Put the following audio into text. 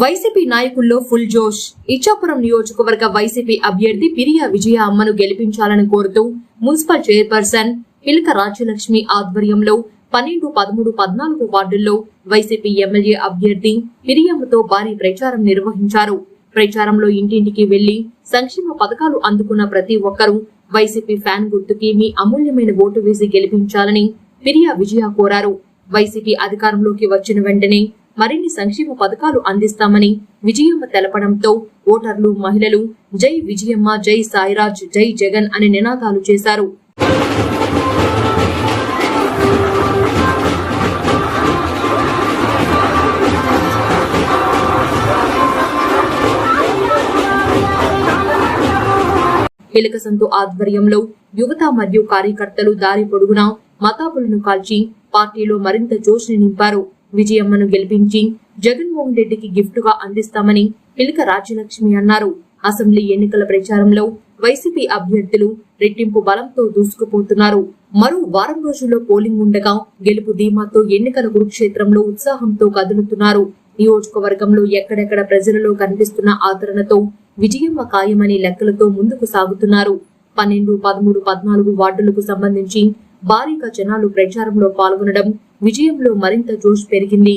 YCP నాయకుల్లో full జోష్. ఇచ్చాపురం నియోజకవర్గ వైసీపీ అభ్యర్థి పిరియా విజయ అమ్మను గెలిపించాలని కోరుతూ మున్సిపల్ చైర్పర్సన్ పిలక రాజ్యలక్ష్మి ఆధ్వర్యంలో పన్నెండు పదమూడు పద్నాలుగు వార్డుల్లో వైసీపీ ఎమ్మెల్యే అభ్యర్థి పిరియమ్మతో భారీ ప్రచారం నిర్వహించారు. ప్రచారంలో ఇంటింటికి వెళ్ళి సంక్షేమ పథకాలు అందుకున్న ప్రతి ఒక్కరూ వైసీపీ ఫ్యాన్ గుర్తుకి మీ అమూల్యమైన ఓటు వేసి గెలిపించాలని పిరియా విజయ కోరారు. వైసీపీ అధికారంలోకి వచ్చిన వెంటనే మరిన్ని సంక్షేమ పథకాలు అందిస్తామని విజయమ్మ తెలపడంతో ఓటర్లు మహిళలు జై విజయమ్మ జై సాయిరాజ్ జై జగన్ అనే నినాదాలు చేశారు. పిలకసంతు ఆధ్వర్యంలో యువత మరియు కార్యకర్తలు దారి పొడుగునా మతాబులను కాల్చి పార్టీలో మరింత జోష్ని నింపారు. విజయమ్మను గెలిపించి జగన్మోహన్ రెడ్డికి గిఫ్ట్గా అందిస్తామని పిలక రాజ్యలక్ష్మి అన్నారు. అసెంబ్లీ ఎన్నికల ప్రచారంలో వైసీపీ అభ్యర్థులు రెట్టింపు బలంతో దూసుకుపోతున్నారు. మరో వారం రోజుల్లో పోలింగ్ ఉండగా గెలుపు ధీమాతో ఎన్నికల కురుక్షేత్రంలో ఉత్సాహంతో కదులుతున్నారు. నియోజకవర్గంలో ఎక్కడెక్కడ ప్రజలలో కనిపిస్తున్న ఆదరణతో విజయమ్మ ఖాయమనే లెక్కలతో ముందుకు సాగుతున్నారు. పన్నెండు పదమూడు పద్నాలుగు వార్డులకు సంబంధించి భారీగా జనాలు ప్రచారంలో పాల్గొనడం విజయంలో మరింత జోష్ పెరిగింది.